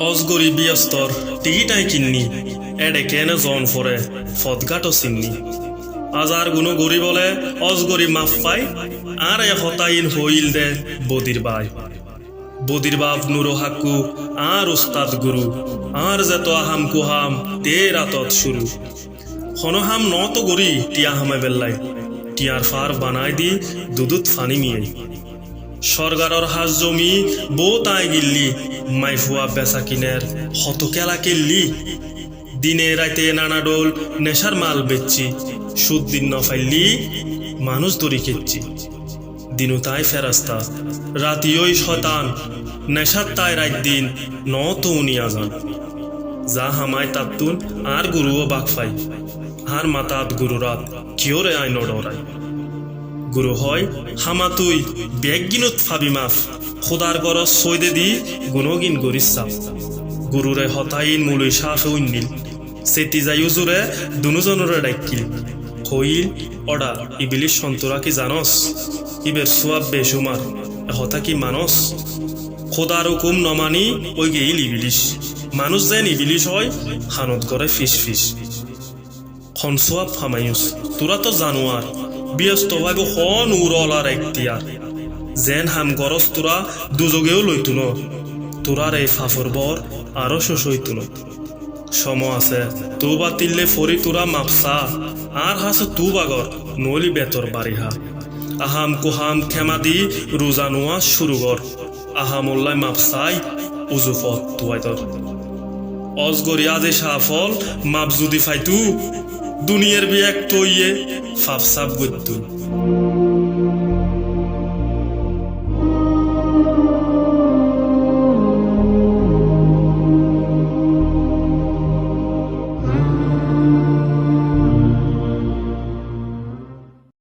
অজগরি বিয়স্তর টিকিটাই কিন্নি, এডে কেনে জন ফরে, ফদগাটো চিন্নি। আজার গুনো গরি বলে অজগরি মাফ পাই আর এ হতাইন হইল দে বদির বাই। বদির বাপ নুরো হাকু আর উস্তাদ গুরু আর যেত আহাম কুহাম তে রাতত শুরু হনহাম নত গরি টিয়া হামে বেল্লাই টিয়ার ফার বানাই দি দুদুত ফানি মিয়ে সরকারর হাজ জমি বউ তাই গিল্লি, মাইফুয়া বেচা কিনের হত কেলা কিল্লি। দিনে রাতে নানা ডোল, নেশার মাল বেচছি, সুদ দিন নফাইল্লি মানুষ দড়ি খেচ্ছি। দিনু তাই ফেরাস্তা রাতি ওই শতান নেশার তাই রাত দিন, ন তো উনি আজান। যা হামায় তাত্তুন আর গুরুও বাক ফাই, আর মাতাত গুরুরাত কিয়রে আই নডরাই গুরু হয়, হামা তুই বেগিনত ফাবি মাফ। খোদার গর সৈদে দি গুণগিন গরিস সাপ গুরুরে হতাইন মুলুই সাফে উন্নিল। সেতি যাই উজুরে দুনুজনরে ডাকিল হইল, অডা, ইবিলিশ সন্তরা কি জানস? ইবের সোয়াব বেসুমার হতা কি মানস? খোদার হুকুম নমানি ওই গেইল ইবিলিশ। মানুষ যেন ইবিলিশ হয়, হানত করে ফিস ফিস। খনসোয়াব ফামায়ুস তোরা তো জানোয়ার ব্যস্ত ভাইব হন উরলার এখতিয়ার যেন হাম গরস তোরা দুযোগেও লইতু ন তোরার এই ফাফর বর আরও শোষ হইতু সম আছে, তু বা তিল্লে ফরি তোরা মাপসা আর হাসে তু বাগর নলি বেতর বাড়িহা আহাম কুহাম খেমা দি রোজা নোয়া শুরু কর আহামুল্লাই মাপসাই উজুফত তুয়াইতর অজগরি আজে সাফল মাপ যদি ফাইতু। দুনিয়ার বিয়াক টইয়ে ফাফসাপ বৈদ্যুত